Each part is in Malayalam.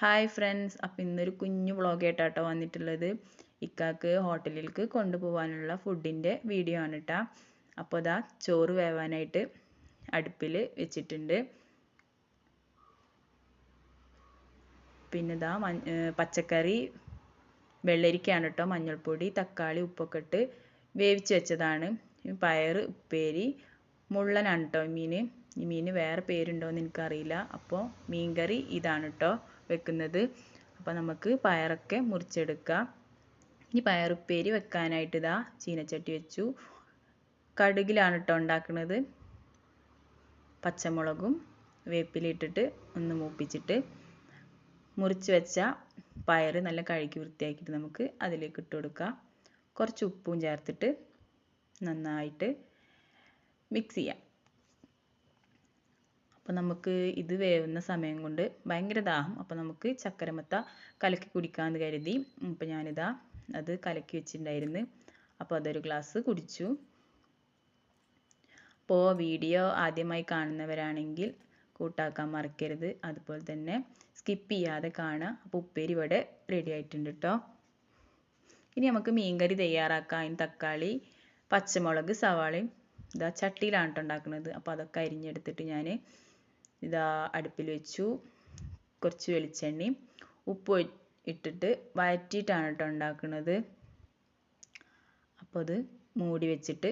ഹായ് ഫ്രണ്ട്സ് അപ്പോൾ ഇന്നൊരു കുഞ്ഞു വ്ളോഗ് ആയിട്ടാട്ടോ വന്നിട്ടുള്ളത്. ഇക്കാക്ക് ഹോട്ടലിലേക്ക് കൊണ്ടുപോകാനുള്ള ഫുഡിന്റെ വീഡിയോ ആണ് കേട്ടോ അപ്പോൾ അതാ ചോറ് വേവാനായിട്ട് അടുപ്പിൽ വെച്ചിട്ടുണ്ട്. പിന്നെ ഇതാ പച്ചക്കറി വെള്ളരിക്കയാണ് കേട്ടോ മഞ്ഞൾപ്പൊടി തക്കാളി ഉപ്പൊക്കെ ഇട്ട് വേവിച്ച് വെച്ചതാണ്. പയർ ഉപ്പേരി മുള്ളനാണ് കേട്ടോ മീൻ. ഈ മീന് വേറെ പേരുണ്ടോയെന്ന് എനിക്കറിയില്ല. അപ്പോൾ മീൻകറി ഇതാണ് കേട്ടോ വെക്കുന്നത്. അപ്പോൾ നമുക്ക് പയറൊക്കെ മുറിച്ചെടുക്കാം. ഇനി പയറുപ്പേരി വെക്കാനായിട്ട് ഇതാ ചീനച്ചട്ടി വെച്ചു. കടുകിലാണ് കേട്ടോ ഉണ്ടാക്കുന്നത്. പച്ചമുളകും വേപ്പിലിട്ടിട്ട് ഒന്ന് മൂപ്പിച്ചിട്ട് മുറിച്ച് വെച്ച പയർ നല്ല കഴുകി വൃത്തിയാക്കിയിട്ട് നമുക്ക് അതിലേക്ക് ഇട്ട് കൊടുക്കാം. കുറച്ച് ഉപ്പും ചേർത്തിട്ട് നന്നായിട്ട് മിക്സ് ചെയ്യാം. അപ്പോൾ നമുക്ക് ഇത് വേവുന്ന സമയം കൊണ്ട് ഭയങ്കര ദാഹം. അപ്പോൾ നമുക്ക് ചക്കരമത്ത കലക്കി കുടിക്കാമെന്ന് കരുതി. അപ്പോൾ ഞാനിതാ അത് കലക്കി വെച്ചിട്ടുണ്ടായിരുന്നു. അപ്പോൾ അതൊരു ഗ്ലാസ് കുടിച്ചു. അപ്പോൾ വീഡിയോ ആദ്യമായി കാണുന്നവരാണെങ്കിൽ കൂട്ടാക്കാൻ മറക്കരുത്. അതുപോലെ തന്നെ സ്കിപ്പ് ചെയ്യാതെ കാണുക. അപ്പോൾ ഉപ്പേരി ഇവിടെ റെഡി ആയിട്ടുണ്ട് കേട്ടോ ഇനി നമുക്ക് മീൻകറി തയ്യാറാക്കാം. അതിന് തക്കാളി പച്ചമുളക് സവാളയും ഇതാ ചട്ടിയിലാണ് കേട്ടോ ഉണ്ടാക്കുന്നത്. അപ്പോൾ അതൊക്കെ അരിഞ്ഞെടുത്തിട്ട് ഞാൻ ഇതാ അടുപ്പിൽ വെച്ചു. കുറച്ച് വെളിച്ചെണ്ണയും ഉപ്പ് ഇട്ടിട്ട് വഴറ്റിയിട്ടാണ് കേട്ടോ ഉണ്ടാക്കുന്നത്. അപ്പോൾ അത് മൂടി വെച്ചിട്ട്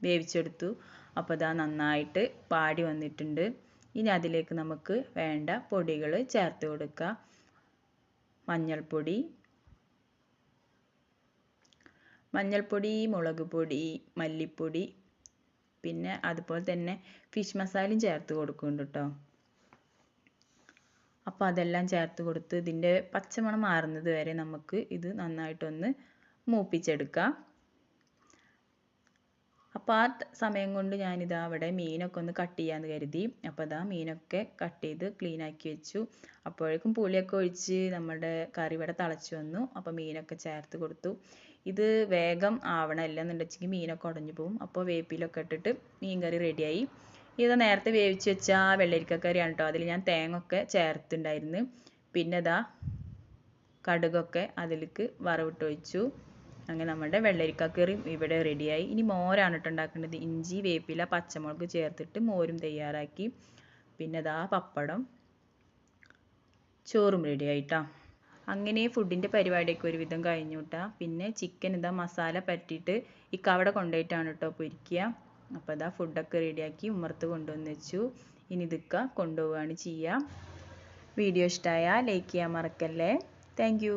വേവിച്ചെടുത്തു. അപ്പോൾ ഇതാ നന്നായിട്ട് പാടി വന്നിട്ടുണ്ട്. ഇനി അതിലേക്ക് നമുക്ക് വേണ്ട പൊടികൾ ചേർത്ത് കൊടുക്കുക മഞ്ഞൾപ്പൊടി മഞ്ഞൾപ്പൊടി മുളക് പൊടി മല്ലിപ്പൊടി പിന്നെ അതുപോലെ തന്നെ ഫിഷ് മസാലയും ചേർത്ത് കൊടുക്കുന്നുണ്ട് കേട്ടോ അപ്പോൾ അതെല്ലാം ചേർത്ത് കൊടുത്ത് ഇതിന്റെ പച്ചമണം മാറുന്നത് വരെ നമുക്ക് ഇത് നന്നായിട്ടൊന്ന് മൂപ്പിച്ചെടുക്കാം. ആ സമയം കൊണ്ട് ഞാനിതാ അവിടെ മീനൊക്കെ ഒന്ന് കട്ട് ചെയ്യാന്ന് കരുതി. അപ്പോൾ അതാ മീനൊക്കെ കട്ട് ചെയ്ത് ക്ലീൻ ആക്കി വെച്ചു. അപ്പോഴേക്കും പുളിയൊക്കെ ഒഴിച്ച് നമ്മുടെ കറി ഇവിടെ തിളച്ച് വന്നു. അപ്പോൾ മീനൊക്കെ ചേർത്ത് കൊടുത്തു. ഇത് വേഗം ആവണം അല്ലെന്നുണ്ടെങ്കിൽ മീനൊക്കെ ഉടഞ്ഞു പോകും അപ്പോൾ വേപ്പിലൊക്കെ ഇട്ടിട്ട് മീൻ കറി റെഡിയായി ഇത് നേരത്തെ വേവിച്ച് വെച്ച വെള്ളരിക്കക്കറിയാണ് കേട്ടോ അതിൽ ഞാൻ തേങ്ങ ഒക്കെ ചേർത്തുണ്ടായിരുന്നു. പിന്നെ ഇതാ കടുകൊക്കെ അതിലേക്ക് വറവിട്ട് ഒഴിച്ചു. അങ്ങനെ നമ്മുടെ വെള്ളരിക്കക്കറി ഇവിടെ റെഡിയായി ഇനി മോരാണ് കേട്ടോ ഉണ്ടാക്കേണ്ടത്. ഇഞ്ചി വേപ്പില പച്ചമുളക് ചേർത്തിട്ട് മോരും തയ്യാറാക്കി. പിന്നെ ദാ പപ്പടം. ചോറും റെഡി ആയിട്ടാ. അങ്ങനെ ഫുഡിന്റെ പരിപാടിയൊക്കെ ഒരുവിധം കഴിഞ്ഞു കേട്ടോ പിന്നെ ചിക്കൻ ഇതാ മസാല പറ്റിയിട്ട് കവട കൊണ്ടുപോയിട്ടാണ് കേട്ടോ പൊരിക്കുക. അപ്പോൾ ഇതാ ഫുഡൊക്കെ റെഡിയാക്കി ഉമ്മർത്ത് കൊണ്ടുവന്ന് വെച്ചു. ഇനി ഇതൊക്കെ കൊണ്ടുപോവുകയാണ് ചെയ്യുക വീഡിയോ ഇഷ്ടമായാൽ ലൈക്ക് ചെയ്യാൻ മറക്കല്ലേ. താങ്ക്